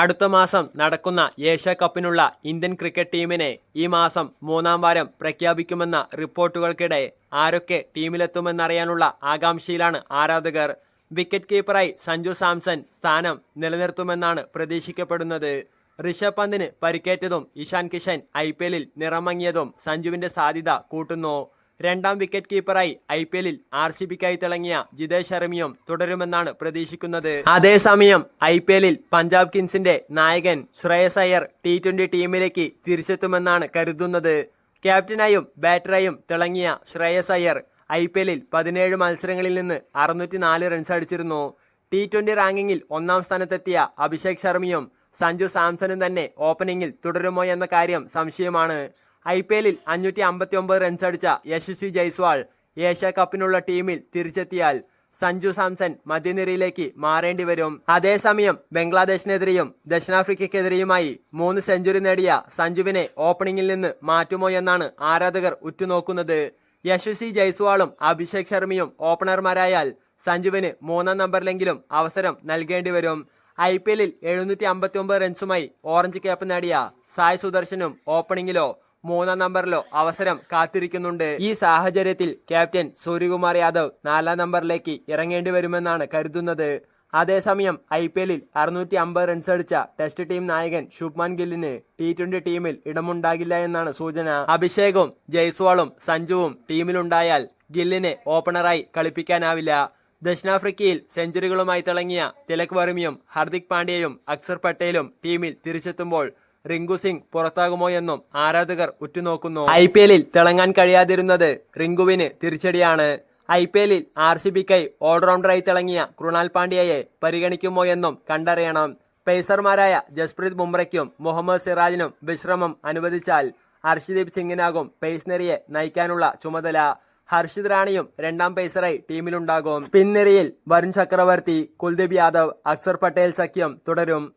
അടുത്ത മാസം നടക്കുന്ന ഏഷ്യ കപ്പിനുള്ള ഇന്ത്യൻ ക്രിക്കറ്റ് ടീമിനെ ഈ മാസം മൂന്നാം വാരം പ്രഖ്യാപിക്കുമെന്ന റിപ്പോർട്ടുകൾക്കിടെ ആരൊക്കെ ടീമിലെത്തുമെന്നറിയാനുള്ള ആകാംക്ഷയിലാണ് ആരാധകർ. വിക്കറ്റ് കീപ്പറായി സഞ്ജു സാംസൺ സ്ഥാനം നിലനിർത്തുമെന്നാണ് പ്രതീക്ഷിക്കപ്പെടുന്നത്. ഋഷഭ് പന്തിന് പരിക്കേറ്റതും ഇഷാൻ കിഷൻ ഐ പി എല്ലിൽ നിറമങ്ങിയതും സഞ്ജുവിന്റെ സാധ്യത കൂട്ടുന്നു. രണ്ടാം വിക്കറ്റ് കീപ്പറായി ഐ പി എല്ലിൽ ആർ സി ബിക്കായി തിളങ്ങിയ ജിതേഷ് ശർമ്മയും തുടരുമെന്നാണ് പ്രതീക്ഷിക്കുന്നത്. അതേസമയം ഐ പി എല്ലിൽ പഞ്ചാബ് കിങ്സിന്റെ നായകൻ ശ്രേയസ് അയ്യർ ടി ട്വന്റി ടീമിലേക്ക് തിരിച്ചെത്തുമെന്നാണ് കരുതുന്നത്. ക്യാപ്റ്റനായും ബാറ്ററായും തിളങ്ങിയ ശ്രേയസ് അയ്യർ ഐ പി എല്ലിൽ പതിനേഴ് മത്സരങ്ങളിൽ നിന്ന് അറുന്നൂറ്റി നാല് റൺസ് അടിച്ചിരുന്നു. ടി ട്വന്റി റാങ്കിങ്ങിൽ ഒന്നാം സ്ഥാനത്തെത്തിയ അഭിഷേക് ശർമ്മയും സഞ്ജു സാംസണും തന്നെ ഓപ്പണിംഗിൽ തുടരുമോ എന്ന കാര്യം സംശയമാണ്. ഐ പി എല്ലിൽ അഞ്ഞൂറ്റി അമ്പത്തി ഒമ്പത് റൺസ് അടിച്ച യശസ്വി ജയ്സ്വാൾ ഏഷ്യ കപ്പിനുള്ള ടീമിൽ തിരിച്ചെത്തിയാൽ സഞ്ജു സാംസൺ മധ്യനിരയിലേക്ക് മാറേണ്ടി വരും. അതേസമയം ബംഗ്ലാദേശിനെതിരെയും ദക്ഷിണാഫ്രിക്കയ്ക്കെതിരെയുമായി മൂന്ന് സെഞ്ചുറി നേടിയ സഞ്ജുവിനെ ഓപ്പണിംഗിൽ നിന്ന് മാറ്റുമോ എന്നാണ് ആരാധകർ ഉറ്റുനോക്കുന്നത്. യശസ്വി ജയ്സ്വാളും അഭിഷേക് ശർമ്മയും ഓപ്പണർമാരായാൽ സഞ്ജുവിന് മൂന്നാം നമ്പറിലെങ്കിലും അവസരം നൽകേണ്ടി വരും. ഐ പി എല്ലിൽ എഴുന്നൂറ്റി അമ്പത്തി ഒമ്പത് റൺസുമായി ഓറഞ്ച് ക്യാപ്പ് നേടിയ സായ് സുദർശനും ഓപ്പണിംഗിലോ മൂന്നാം നമ്പറിലോ അവസരം കാത്തിരിക്കുന്നുണ്ട്. ഈ സാഹചര്യത്തിൽ ക്യാപ്റ്റൻ സൂര്യകുമാർ യാദവ് നാലാം നമ്പറിലേക്ക് ഇറങ്ങേണ്ടി വരുമെന്നാണ് കരുതുന്നത്. അതേസമയം ഐ പി എല്ലിൽ അറുന്നൂറ്റി അമ്പത് റൺസ് അടിച്ച ടെസ്റ്റ് ടീം നായകൻ ശുഭ്മാൻ ഗില്ലിന് ടി ട്വന്റി ടീമിൽ ഇടമുണ്ടാകില്ല എന്നാണ് സൂചന. അഭിഷേകും ജയ്സ്വാളും സഞ്ജുവും ടീമിലുണ്ടായാൽ ഗില്ലിനെ ഓപ്പണറായി കളിപ്പിക്കാനാവില്ല. ദക്ഷിണാഫ്രിക്കയിൽ സെഞ്ചുറികളുമായി തിളങ്ങിയ തിലക് വർമ്മിയും ഹർദിക് പാണ്ഡ്യയും അക്സർ പട്ടേലും ടീമിൽ തിരിച്ചെത്തുമ്പോൾ റിങ്കു സിംഗ് പുറത്താകുമോ എന്നും ആരാധകർ ഉറ്റുനോക്കുന്നു. ഐ പി എല്ലിൽ തിളങ്ങാൻ കഴിയാതിരുന്നത് റിങ്കുവിന് തിരിച്ചടിയാണ്. ഐ പി എല്ലിൽ ആർ സി ബിക്കായി ഓൾറൗണ്ടറായി തിളങ്ങിയ കൃണാൽ പാണ്ഡ്യയെ പരിഗണിക്കുമോ എന്നും കണ്ടറിയണം. പേസർമാരായ ജസ്പ്രീത് ബുംറയ്ക്കും മുഹമ്മദ് സിറാജിനും വിശ്രമം അനുവദിച്ചാൽ ഹർഷദീപ് സിംഗിനാകും പേസ്നെറിയെ നയിക്കാനുള്ള ചുമതല. ഹർഷിത് റാണിയും രണ്ടാം പേസറായി ടീമിലുണ്ടാകും. സ്പിൻ വരുൺ ചക്രവർത്തി കുൽദീപ് യാദവ് അക്സർ പട്ടേൽ സഖ്യം തുടരും.